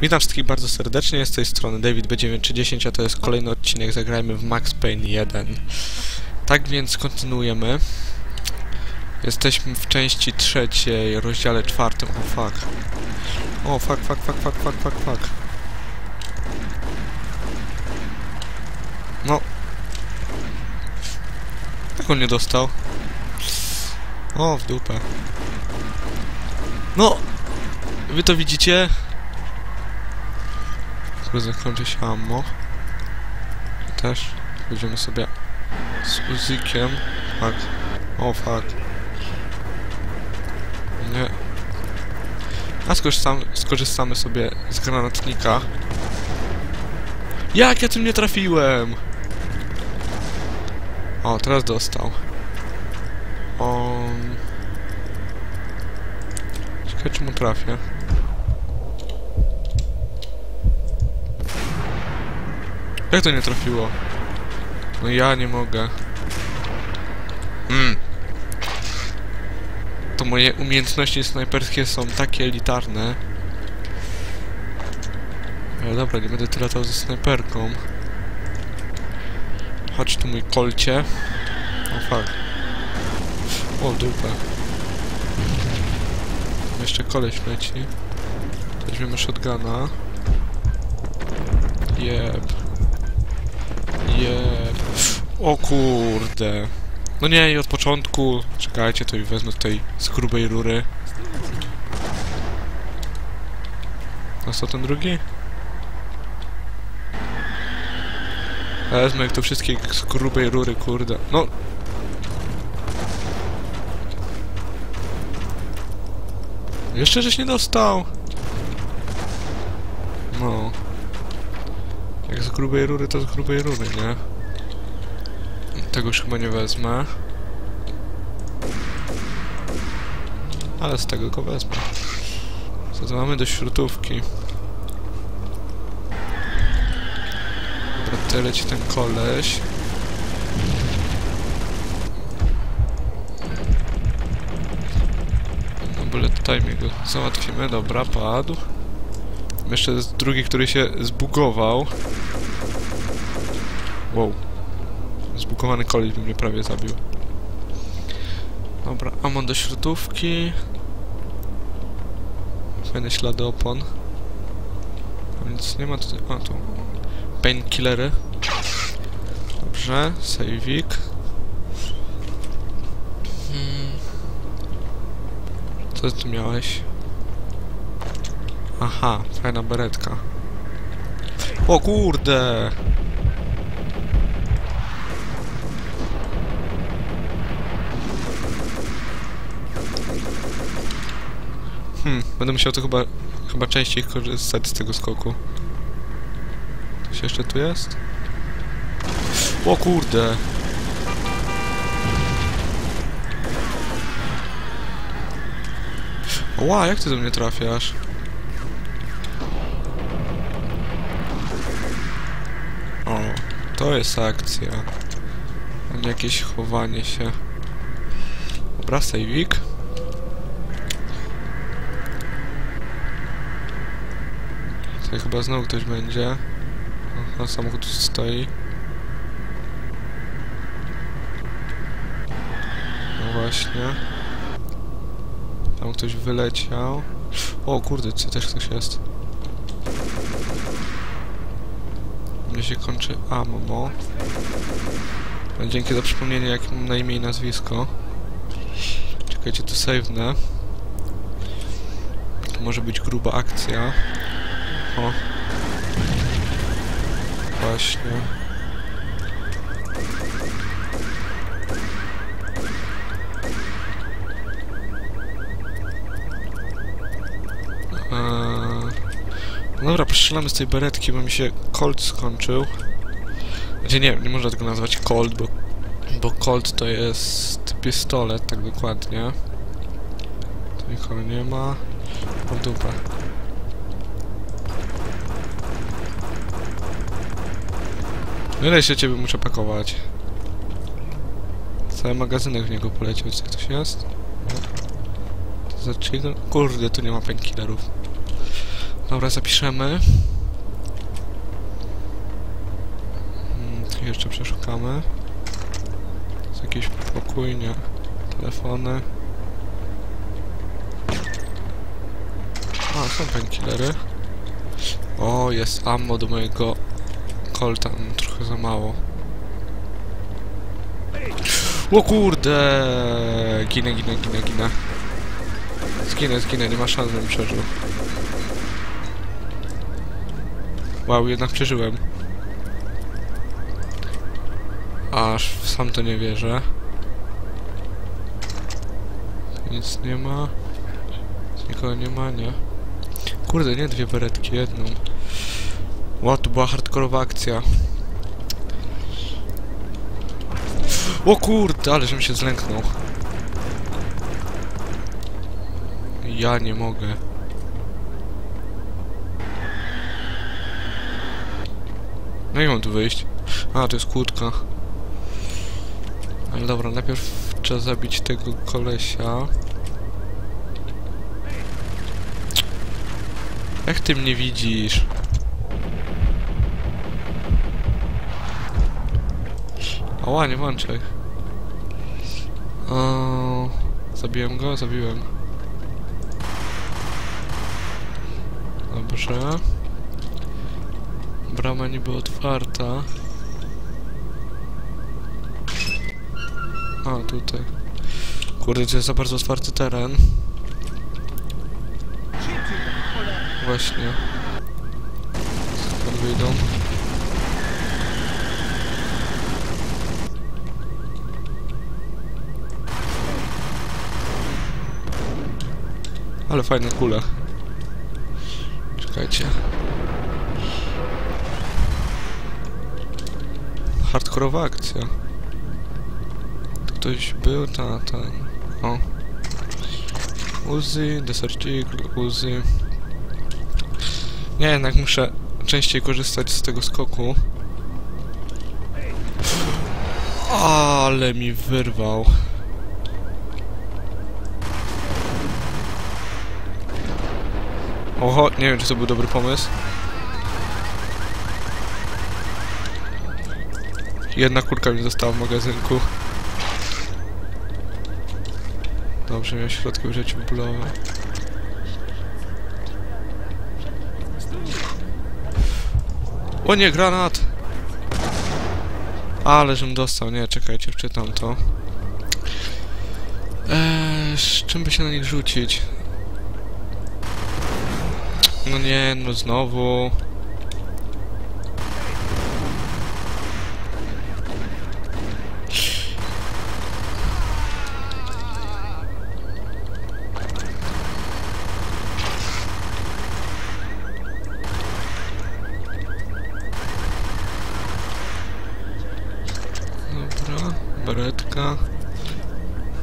Witam wszystkich bardzo serdecznie, z tej strony David B930, a to jest kolejny odcinek Zagrajmy w Max Payne 1. Tak więc kontynuujemy. Jesteśmy w części trzeciej, rozdziale czwartym. O fuck. O fuck, fuck, fuck, fuck, fuck, fuck, fuck. No. Jak on nie dostał? O, w dupę. No! Wy to widzicie? Tylko zakończy się ammo. Też. Będziemy sobie z Uzikiem. Fuck. O fuck. Nie. A skorzystam, skorzystamy sobie z granatnika. Jak ja tym nie trafiłem? O, teraz dostał. On... Ciekawe czy mu trafię. Jak to nie trafiło? No ja nie mogę. Mm. To moje umiejętności snajperskie są takie elitarne. Ale dobra, nie będę tyle latał ze snajperką. Chodź tu mój kolcie. O fuck. O dupę. Jeszcze koleś leci. Weźmiemy shotguna. Jeb. O kurde. No nie, i od początku. Czekajcie, to i wezmę tutaj z grubej rury. A co ten drugi? Wezmę jak to wszystkie z grubej rury, kurde. No. Jeszcze żeś nie dostał. No. Jak z grubej rury, to z grubej rury, nie? Tego już chyba nie wezmę. Ale z tego go wezmę. Mamy do śrutówki? Dobra, tutaj leci ten koleś. No byle tutaj mi go załatwimy. Dobra, padł. Jeszcze drugi, który się zbugował. Wow. Zbukowany koleś by mnie prawie zabił. Dobra, ammo do śrutówki. Fajne ślady opon. Więc nie ma tutaj... A, tu. Painkillery. Dobrze, saveik. Hmm. Co ty miałeś? Aha, fajna beretka. O kurde! Hmm, będę musiał to chyba, chyba częściej korzystać z tego skoku. Coś jeszcze tu jest? O kurde! Ła, jak ty do mnie trafiasz? O, to jest akcja. Nie jakieś chowanie się. Dobra, saveik. Tutaj chyba znowu ktoś będzie. Aha, samochód stoi. No właśnie. Tam ktoś wyleciał. O kurde, co też ktoś jest. Mnie się kończy ammo. No, dzięki za przypomnienie, jak mam na imię i nazwisko. Czekajcie, to save'nę. To może być gruba akcja. O. Właśnie. Eee... Dobra, postrzelamy z tej beretki, bo mi się Colt skończył. Znaczy nie, nie można tego nazwać Colt, bo, bo Colt to jest pistolet, tak dokładnie. Tu nikogo nie ma. O dupę. No ile się ciebie muszę pakować? Cały magazynek w niego poleciał, co coś jest? To za chill? Kurde, tu nie ma painkillerów. Dobra, zapiszemy. Mm, tu jeszcze przeszukamy. Jest jakiś pokój, nie. Telefony. A, są painkillery. O, jest ammo do mojego Colta. Mm, Trochę za mało. O kurde! Ginę, ginę, ginę, ginę. Zginę, zginę, nie ma szans, żebym przeżył. Wow, jednak przeżyłem. Aż sam to nie wierzę. Nic nie ma. Nikogo nie ma, nie. Kurde, nie dwie beretki, jedną. Ła, to była hardkorowa akcja. O kurde, ale żebym się zlęknął. Ja nie mogę. No i mam tu wyjść. A, to jest kłódka. Ale dobra, najpierw trzeba zabić tego kolesia. Jak ty mnie widzisz? Ała, nie włączaj. O, zabiłem go? Zabiłem. Dobrze. Brama niby otwarta. A, tutaj. Kurde, to jest za bardzo otwarty teren. Właśnie. Skąd wyjdą? Ale fajne kule. Czekajcie. Hardkorowa akcja. Ktoś był? Ta, ten. O. Uzi, desercikl, Uzi. Nie, jednak muszę częściej korzystać z tego skoku. Ale mi wyrwał. Oho, nie wiem, czy to był dobry pomysł. Jedna kurka mi została w magazynku. Dobrze, miałem środki przeciwbólowe. O nie, granat! Ale żem dostał, nie, czekajcie, wczytam to. Eee, z czym by się na nich rzucić? No nie, no znowu. Dobra, beretka.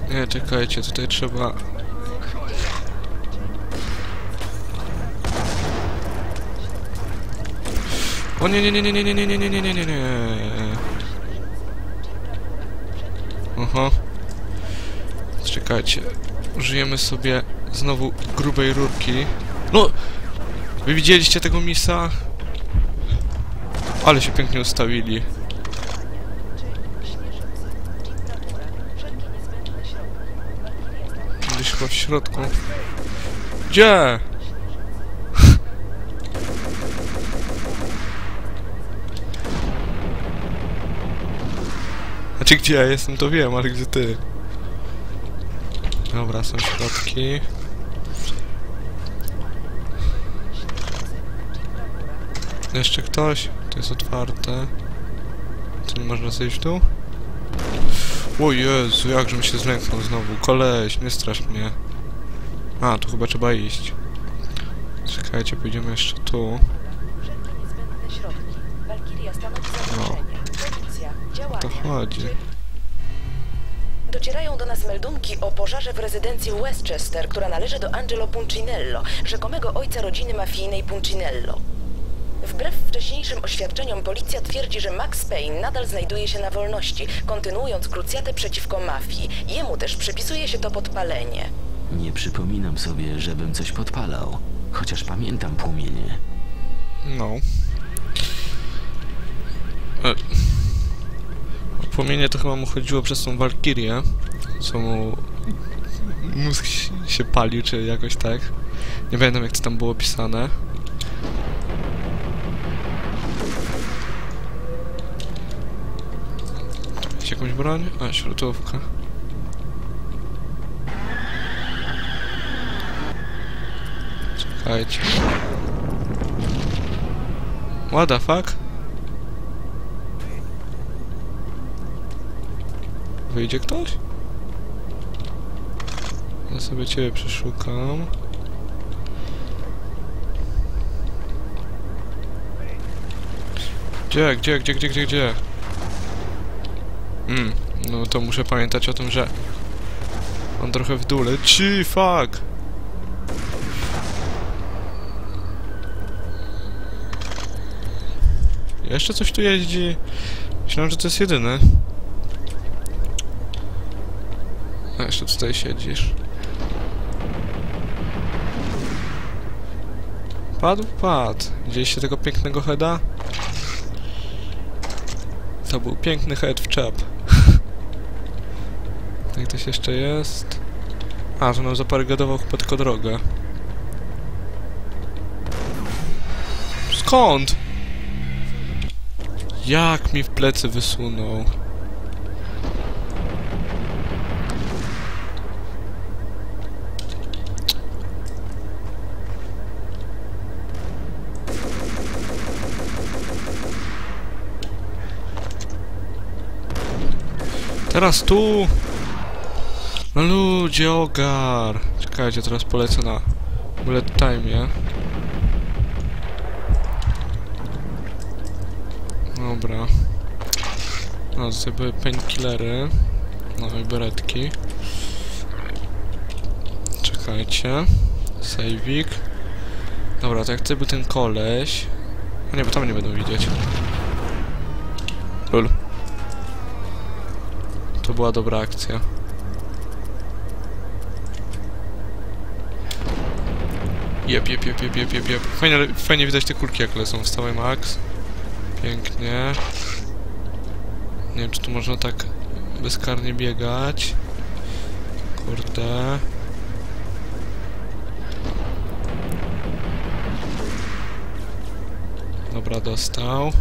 Nie, czekajcie, tutaj trzeba... O nie, nie, nie, nie, nie, nie, nie, nie, nie, nie, nie, nie, nie. Oho. Czekajcie. Użyjemy sobie znowu grubej rurki. No! Wy widzieliście tego misa? Ale się pięknie ustawili. Gdzieś chyba w środku. Gdzie? Znaczy gdzie ja jestem to wiem, ale gdzie ty? Dobra, są środki. Jeszcze ktoś? To jest otwarte. To nie można zejść w dół? O Jezu, jakżem się zlęknął znowu. Koleś, nie strasz mnie. A, tu chyba trzeba iść. Czekajcie, pójdziemy jeszcze tu. To chodzi. Docierają do nas meldunki o pożarze w rezydencji Westchester, która należy do Angelo Puncinello, rzekomego ojca rodziny mafijnej Puncinello. Wbrew wcześniejszym oświadczeniom policja twierdzi, że Max Payne nadal znajduje się na wolności, kontynuując krucjatę przeciwko mafii. Jemu też przypisuje się to podpalenie. Nie przypominam sobie, żebym coś podpalał. Chociaż pamiętam płomienie. No. E, płomienie to chyba mu chodziło przez tą walkirię, co mu mózg się- palił, czy jakoś tak. Nie pamiętam jak to tam było pisane. Jest jakąś broń? A, śrutówka. Czekajcie. What the fuck? Wyjdzie ktoś? Ja sobie ciebie przeszukam. Gdzie, gdzie, gdzie, gdzie, gdzie, gdzie? Mm, no to muszę pamiętać o tym, że on trochę w dole. Ci, fuck! Jeszcze coś tu jeździ. Myślałem, że to jest jedyny. A jeszcze tutaj siedzisz. Padł? Padł. Widzieliście tego pięknego heada? To był piękny head w czap. Tak ktoś jeszcze jest? A, że nam zaparygadował chyba tylko drogę. Skąd? Jak mi w plecy wysunął? Teraz tu! No ludzie, ogar! Czekajcie, teraz polecę na bullet time. Dobra. No, sobie painkillery. No i beretki. Czekajcie. Sejwik. Dobra, to jak był ten koleś... A nie, bo tam nie będą widzieć. To była dobra akcja. Jep, jep, jep, jep, jep, jep, jep. Fajnie, fajnie widać te kulki jak lecą. Wstawaj Max. Pięknie. Nie wiem, czy tu można tak bezkarnie biegać. Kurde. Dobra, dostał.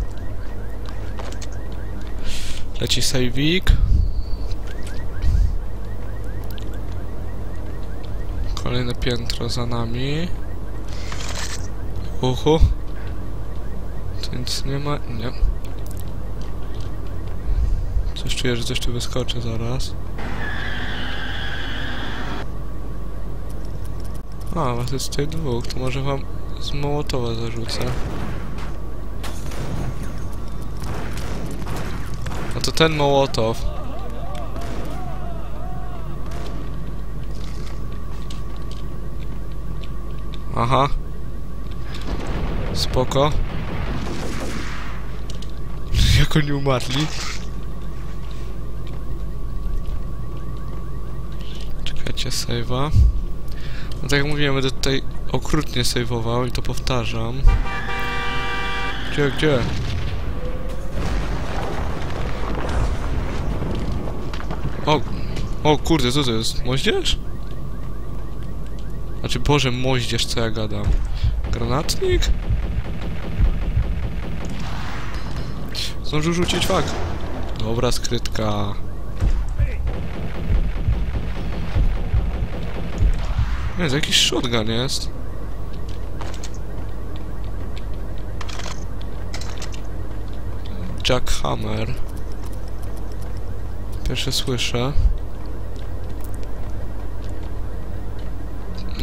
Leci sejwik. Kolejne piętro za nami. Uhu. Tu nic nie ma? Nie. Coś czuję, że coś tu wyskoczy zaraz. A, was jest tutaj dwóch, to może wam z Mołotowa zarzucę. A to ten Mołotow. Aha. Spoko. Jak oni umarli? Czekajcie, save'a. No tak jak mówiłem, będę tutaj okrutnie save'ował i to powtarzam. Gdzie, gdzie? O, o kurde, co to jest? Moździerz? Znaczy, Boże, moździerz, co ja gadam. Granatnik? Zdążył rzucić fak. Dobra, skrytka. Nie, to jakiś shotgun jest. Jackhammer. Pierwsze słyszę.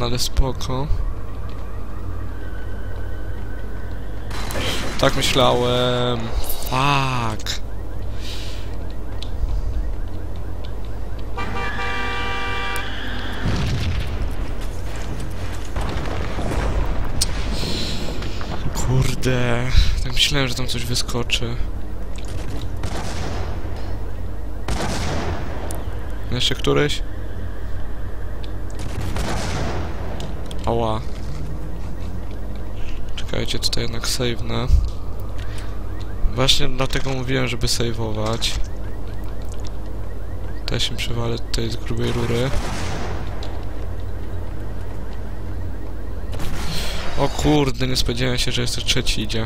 No ale spoko. Tak myślałem. Fuck. Kurde. Tak myślałem, że tam coś wyskoczy. Jeszcze któryś? Ała. Czekajcie, tutaj jednak save'nę. Właśnie dlatego mówiłem, żeby save'ować. Też się przywalę tutaj z grubej rury. O kurde, nie spodziewałem się, że jeszcze trzeci idzie.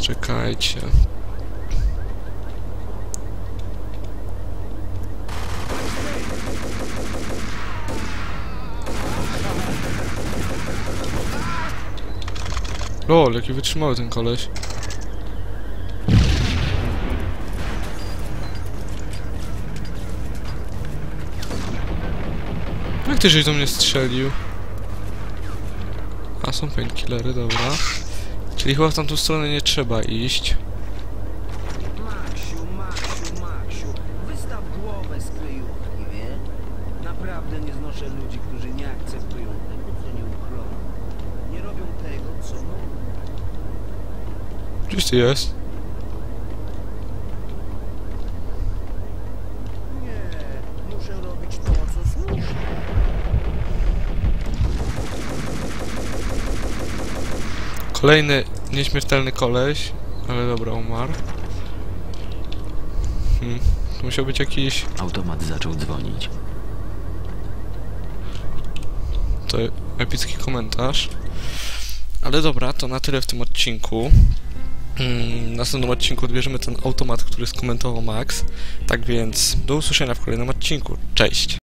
Czekajcie. Lol, jaki wytrzymały ten koleś. Jak ty żeś do mnie strzelił? A, są painkillery, dobra. Czyli chyba w tamtą stronę nie trzeba iść. Jest? Nie, muszę robić to, co słuszne. Kolejny nieśmiertelny koleś. Ale dobra, umarł. Hmm. to Musiał być jakiś... Automat zaczął dzwonić. To epicki komentarz. Ale dobra, to na tyle w tym odcinku. Mm, W następnym odcinku odbierzemy ten automat, który skomentował Max. Tak więc do usłyszenia w kolejnym odcinku. Cześć!